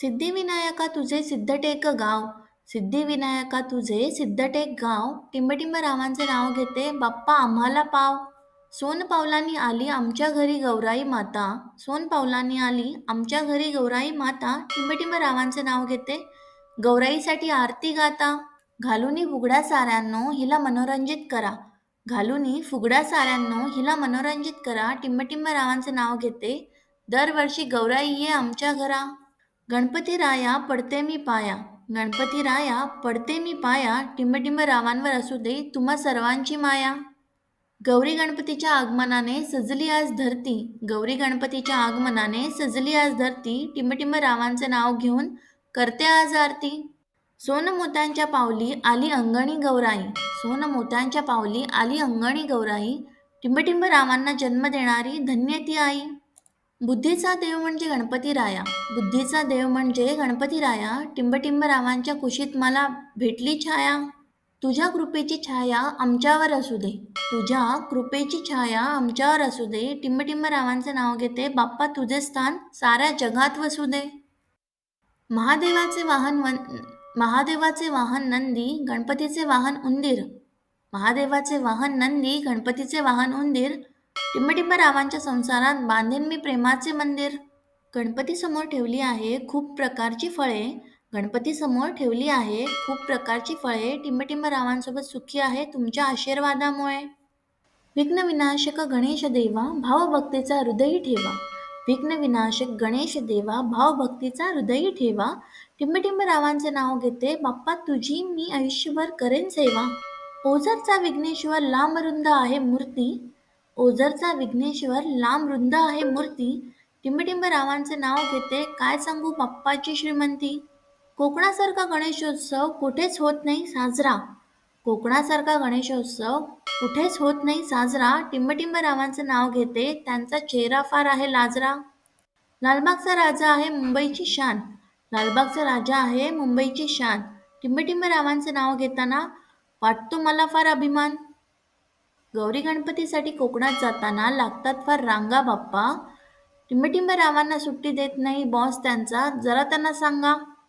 सिद्धिविनायका तुझे सिद्धटेक गाव. सिद्धिविनायका तुझे सिद्धटेक गाव. टिंबटिंब रावांचे नाव घेते बाप्पा आम्हाला पाव. सोन पावलांनी आली आमच्या घरी गौराई माता. सोन पावलांनी आली आमच्या घरी गौराई माता. टिंबटिंब रावांचे नाव घेते गौराईसाठी आरती गाता. घालुनी फुगड्या साऱ्यांनो हिला मनोरंजित करा. घालुनी फुगड्या साऱ्यांनो हिला मनोरंजित करा. टिंबटिंब रावांचे नाव घेते दरवर्षी गौराई ये आमच्या घरा. गणपती राया पडते मी पाया. गणपती राया पडते मी पाया. टिंबटिंब रावांवर असू दे तुम्हा सर्वांची माया. गौरी गणपतीच्या आगमनाने सजली आज धरती. गौरी गणपतीच्या आगमनाने सजली आज धरती. टिंबटिंब रावांचे नाव घेऊन करते आज आरती. सोन मोत्यांच्या पावली आली अंगणी गौराई. सोन मोत्यांच्या पावली आली अंगणी गौराई. टिंबटिंब रावांना जन्म देणारी धन्य ती आई. बुद्धीचा देव म्हणजे गणपती राया. बुद्धीचा देव म्हणजे गणपती राया. टिंबटिंब रावांच्या कुशीत मला भेटली छाया. तुझ्या कृपेची छाया आमच्यावर असू दे. तुझ्या कृपेची छाया आमच्यावर असू दे. टिंबटिंब रावांचे नाव घेते बाप्पा तुझे स्थान साऱ्या जगात वसू दे. महादेवाचे वाहन वन महादेवाचे वाहन नंदी गणपतीचे वाहन उंदीर. महादेवाचे वाहन नंदी गणपतीचे वाहन उंदीर टिंबटिंबरावांच्या संसारात बांधेन मी प्रेमाचे मंदिर. गणपतीसमोर ठेवली आहे खूप प्रकारची फळे. गणपतीसमोर ठेवली आहे खूप प्रकारची फळे. टिंबटिंबरावांसोबत सुखी आहे तुमच्या आशीर्वादामुळे. विघ्नविनाशक गणेश देवा भावभक्तीचा हृदयी ठेवा. विघ्नविनाशक गणेश देवा भावभक्तीचा हृदयी ठेवा. टिंबटिंबरावांचे नाव घेते बाप्पा तुझी मी आयुष्यभर करेन सेवा. ओझरचा विघ्नेश्वर लांब रुंद आहे मूर्ती. ओझरचा विघ्नेश्वर लांब रुंद आहे मूर्ती. टिंबटिंब रावांचे नाव घेते काय सांगू बाप्पाची श्रीमंती? कोकणासारखा गणेशोत्सव कुठेच होत नाही साजरा. कोकणासारखा गणेशोत्सव कुठेच होत नाही साजरा. टिंबटिंब रावांचे नाव घेते त्यांचा चेहरा फार आहे लाजरा. लालबागचा राजा आहे मुंबईची शान. लालबागचा राजा आहे मुंबईची शान. टिंबटिंब रावांचे नाव घेताना वाटतो मला फार अभिमान. गौरी गणपतीसाठी कोकणात जाताना लागतात फार रांगा बाप्पा. टिंबटिंब रावांना सुट्टी देत नाही बॉस त्यांचा. जरा त्यांना सांगा.